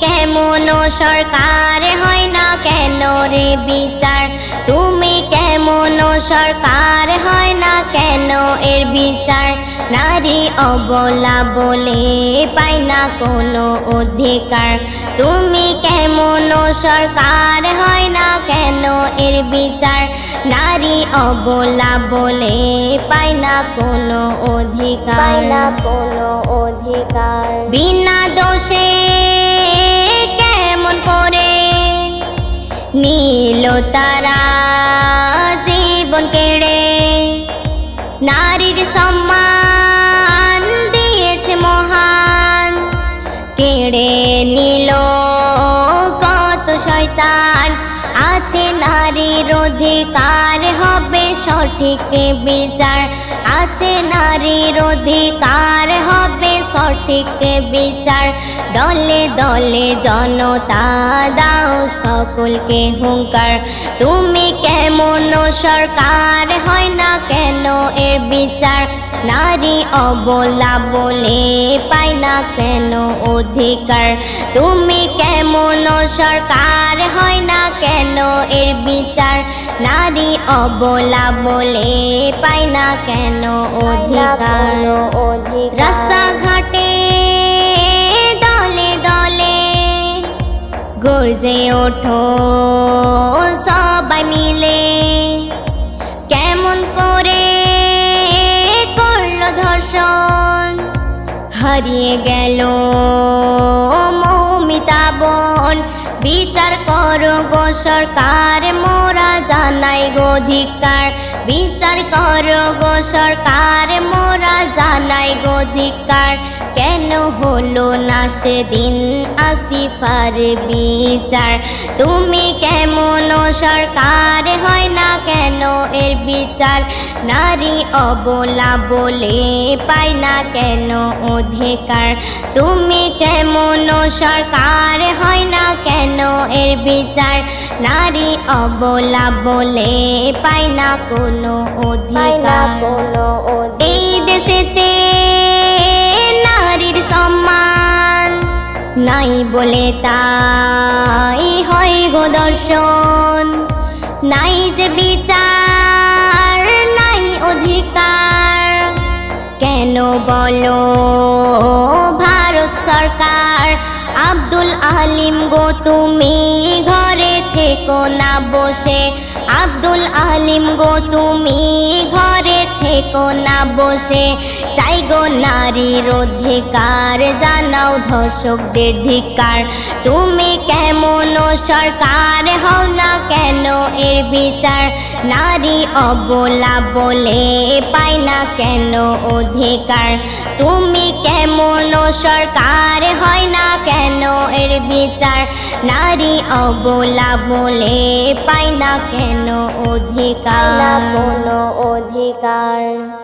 কেমন সরকার হয় না কেন রে বিচার? তুমি কেমন সরকার হয় না কেন এর বিচার? নারী অবলা বলে পাই না কোনো অধিকার। তুমি কেমন সরকার হয় না কেন এর বিচার? নারী অবলা বলে পাই না কোনো অধিকার। না কোনো অধিকার। বিনা দোষে তারা জীবন কেড়ে নারীর সম্মান দিয়েছে মহান। কেড়ে নিল কত শয়তান। আছে নারীর অধিকার, হবে সঠিক বিচার। আছে নারীর অধিকার, হবে সঠিক বিচার। দলে দলে জনতা দাও সকলকে হুঙ্কার। তুমি কেমন সরকার? হয় না কেন এর বিচার? নারী অবলা বলে পাই না কেন অধিকার? তুমি কেমন সরকার? হয় না কেন এর বিচার? নারী অবলা বলে পাই না কেন অধিকার? রাস্তাঘাটে গর্জে ওঠো, সবাই মিলে কেমন করে করল ধর্ষণ? হারিয়ে গেল মৌমিতা বোন। বিচার করো গো সরকার, মোরা জানাই গো ধিক্কার বিচার করো গো সরকার মোরা জানাই গো ধিক্কার। কেন হলো না সেদিন আসিফার বিচার? তুমি কেমন সরকার হয় না কেন এর বিচার? নারী অবলা বলে পাই না কেন অধিকার? তুমি কেমন সরকার হয় না কেন এর বিচার? নারী অবলা বলে পাই না কোনো অধিকার। এই দেশেতে নাই বলে তাই হয় গো দর্শন। নাই যে বিচার, নাই অধিকার। কেন বলো, ভারত সরকার? আব্দুল আলিম গো, তুমি ঘরে থেকো না বসে। আব্দুল আলিম গো, তুমি ঘরে থেকো না বসে। চাই গো নারীর অধিকার জানাও ধর্ষকদের ধিকার। তুমি কেমন সরকার হও না কেন এর বিচার? নারী অবলা বলে পাই না কেন অধিকার? তুমি কেমন সরকার হয় না কেন এর বিচার? নারী অবলা বলে পাই না কেন অধিকার? অধিকার?